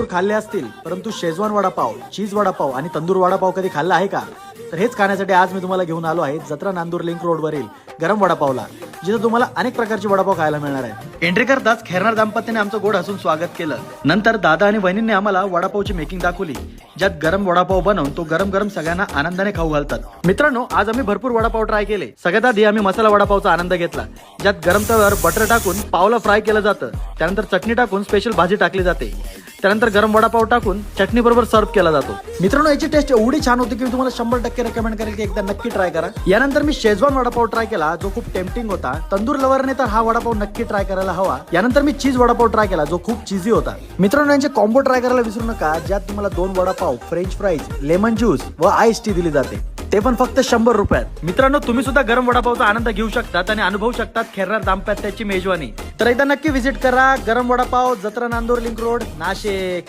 भरपूर खाल्ले असतील परंतु शेजवान वडापाव चीज वडापाव आणि तंदूर वडापाव कधी खाल्ला आहे का? तर हेच खाण्यासाठी आज मी तुम्हाला घेऊन आलो आहे जत्रा नांदूर लिंक रोडवरील गरम वडापावला जिथे तुम्हाला अनेक प्रकारचे वडापाव खायला मिळणार आहे. एंट्री करताच खेरणार दाम्पत्याने आमचं गोड हसून स्वागत केलं. नंतर दादा आणि बहिणींनी आम्हाला वडापावची मेकिंग दाखवली. ज्यात गरम वडापाव बनवून तो गरम गरम सगळ्यांना आनंदाने खाऊ घालतात. मित्रांनो आज आम्ही भरपूर वडापाव ट्राय केले. सगळ्यात आधी आम्ही मसाला वडापावचा आनंद घेतला. ज्यात गरम तव्यावर बटर टाकून पावला फ्राय केलं जातं. त्यानंतर चटणी टाकून स्पेशल भाजी टाकली जाते. त्यानंतर गरम वडापाव टाकून चटणी बरोबर सर्व केला जातो. मित्रांनो याची टेस्ट एवढी छान होती की मी तुम्हाला शंभर टक्के रेकमेंड करेल की एकदा नक्की ट्राय करा. यानंतर मी शेजवान वडापाव ट्राय केला जो खूप टेम्पटिंग होता. तंदूर लवरने तर हा वडापाव नक्की ट्राय करायला हवा. यानंतर मी चीज वडापाव ट्राय केला जो खूप चीजी होता. मित्रांनो यांचे कॉम्बो ट्राय करायला विसरू नका ज्यात तुम्हाला दोन vada pav french fries lemon juice व आईस टी दिली जाते. ते पण फक्त शंभर रुपयात. मित्रांनो तुम्ही सुद्धा गरम वडापावचा आनंद घेऊ शकतात आणि अनुभवू शकतात खेरणार दाम्पत्याची मेजवानी. तर एकदा नक्की व्हिजिट करा. गरम वडापाव जत्रा नांदूर लिंक रोड नाशिक.